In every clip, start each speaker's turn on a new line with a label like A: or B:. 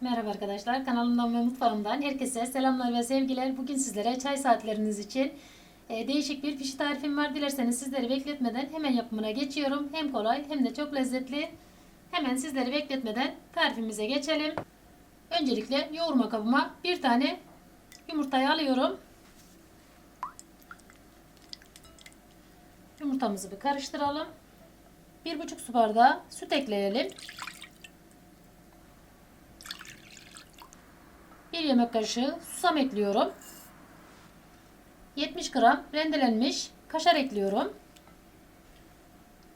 A: Merhaba arkadaşlar, kanalımdan ve mutfağımdan herkese selamlar ve sevgiler. Bugün sizlere çay saatleriniz için e, değişik bir pişi tarifim var. Dilerseniz sizleri bekletmeden hemen yapımına geçiyorum. Hem kolay hem de çok lezzetli. Hemen sizleri bekletmeden tarifimize geçelim. Öncelikle yoğurma kabıma bir tane yumurtayı alıyorum. Yumurtamızı bir karıştıralım. Bir buçuk su bardağı süt ekleyelim. Yemek kaşığı susam ekliyorum. 70 gram rendelenmiş kaşar ekliyorum.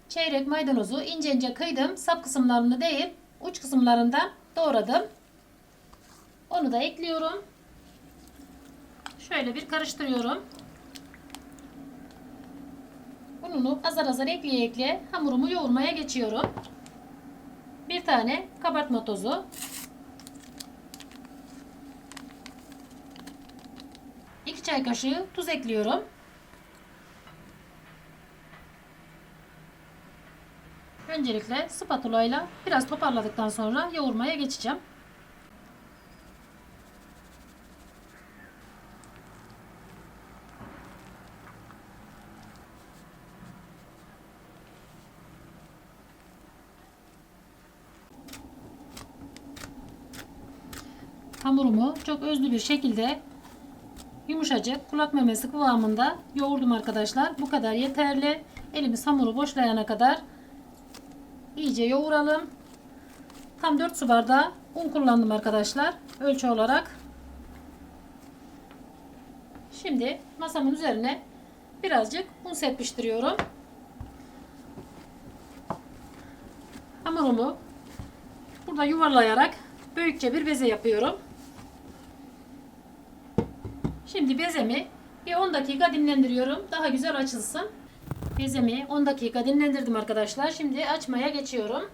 A: Çeyrek maydanozu ince ince kıydım. Sap kısımlarını değil, uç kısımlarından doğradım. Onu da ekliyorum. Şöyle bir karıştırıyorum. Ununu azar azar ekleye ekleye hamurumu yoğurmaya geçiyorum. Bir tane kabartma tozu, çay kaşığı tuz ekliyorum. Öncelikle spatula ile biraz toparladıktan sonra yoğurmaya geçeceğim. Hamurumu çok özlü bir şekilde yumuşacık kulak memesi kıvamında yoğurdum arkadaşlar. Bu kadar yeterli. Elimiz hamuru boşlayana kadar iyice yoğuralım. Tam 4 su bardağı un kullandım arkadaşlar. Ölçü olarak. Şimdi masamın üzerine birazcık un serpiştiriyorum. Hamurumu burada yuvarlayarak büyükçe bir beze yapıyorum. Şimdi bezemi bir 10 dakika dinlendiriyorum. Daha güzel açılsın. Bezemi 10 dakika dinlendirdim arkadaşlar. Şimdi açmaya geçiyorum.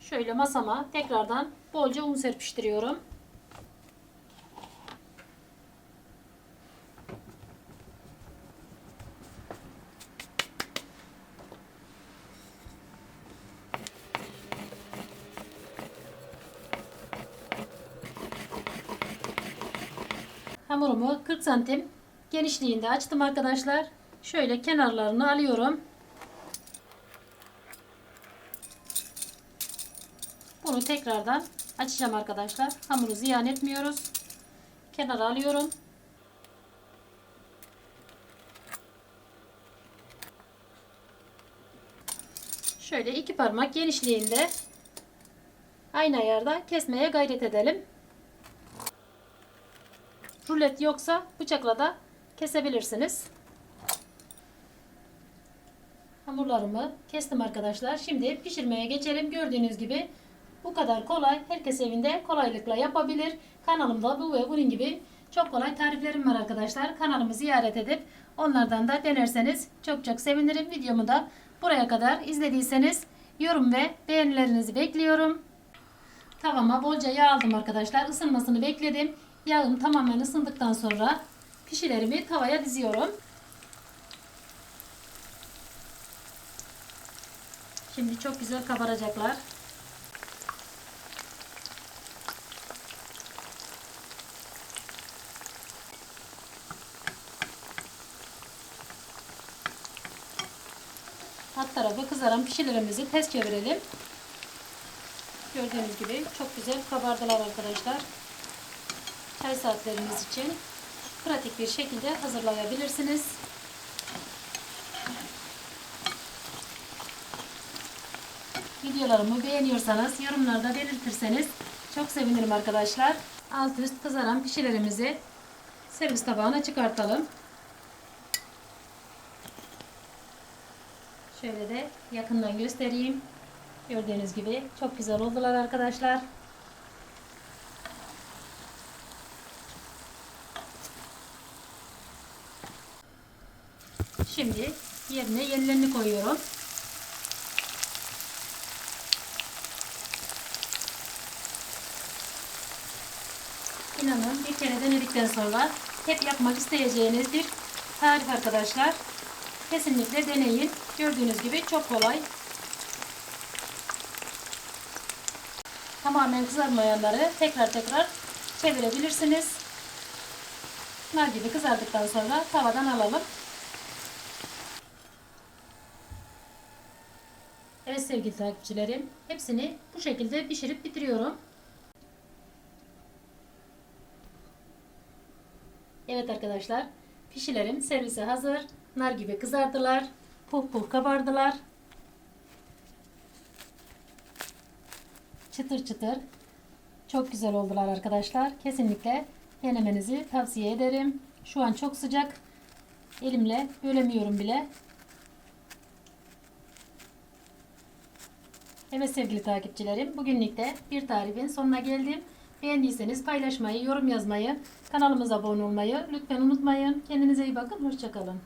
A: Şöyle masama tekrardan bolca un serpiştiriyorum. Hamurumu 40 santim genişliğinde açtım arkadaşlar. Şöyle kenarlarını alıyorum. Bunu tekrardan açacağım arkadaşlar. Hamuru ziyan etmiyoruz. Kenara alıyorum. Şöyle iki parmak genişliğinde aynı ayarda kesmeye gayret edelim. Rulet yoksa bıçakla da kesebilirsiniz. Hamurlarımı kestim arkadaşlar. Şimdi pişirmeye geçelim. Gördüğünüz gibi bu kadar kolay. Herkes evinde kolaylıkla yapabilir. Kanalımda bu ve bunun gibi çok kolay tariflerim var arkadaşlar. Kanalımı ziyaret edip onlardan da denerseniz çok çok sevinirim. Videomu da buraya kadar izlediyseniz yorum ve beğenilerinizi bekliyorum. Tavama bolca yağ aldım arkadaşlar. Isınmasını bekledim. Yağım tamamen ısındıktan sonra pişilerimi tavaya diziyorum. Şimdi çok güzel kabaracaklar. Alt tarafı kızaran pişilerimizi ters çevirelim. Gördüğünüz gibi çok güzel kabardılar arkadaşlar çay saatleriniz için pratik bir şekilde hazırlayabilirsiniz. Videolarımı beğeniyorsanız yorumlarda belirtirseniz çok sevinirim arkadaşlar. Alt üst kızaran pişilerimizi servis tabağına çıkartalım. Şöyle de yakından göstereyim. Gördüğünüz gibi çok güzel oldular arkadaşlar. Şimdi yerine yenilerini koyuyorum. İnanın bir kere denedikten sonra hep yapmak isteyeceğiniz bir tarif arkadaşlar. Kesinlikle deneyin. Gördüğünüz gibi çok kolay. Tamamen kızarmayanları tekrar tekrar çevirebilirsiniz. Nar gibi kızardıktan sonra tavadan alalım. Evet sevgili takipçilerim, hepsini bu şekilde pişirip bitiriyorum. Evet arkadaşlar, pişilerim servise hazır. Nar gibi kızardılar, puh puh kabardılar. Çıtır çıtır. Çok güzel oldular arkadaşlar. Kesinlikle denemenizi tavsiye ederim. Şu an çok sıcak. Elimle bölemiyorum bile. Evet sevgili takipçilerim, bugünlük de bir tarifin sonuna geldim. Beğendiyseniz paylaşmayı, yorum yazmayı, kanalımıza abone olmayı lütfen unutmayın. Kendinize iyi bakın, hoşçakalın.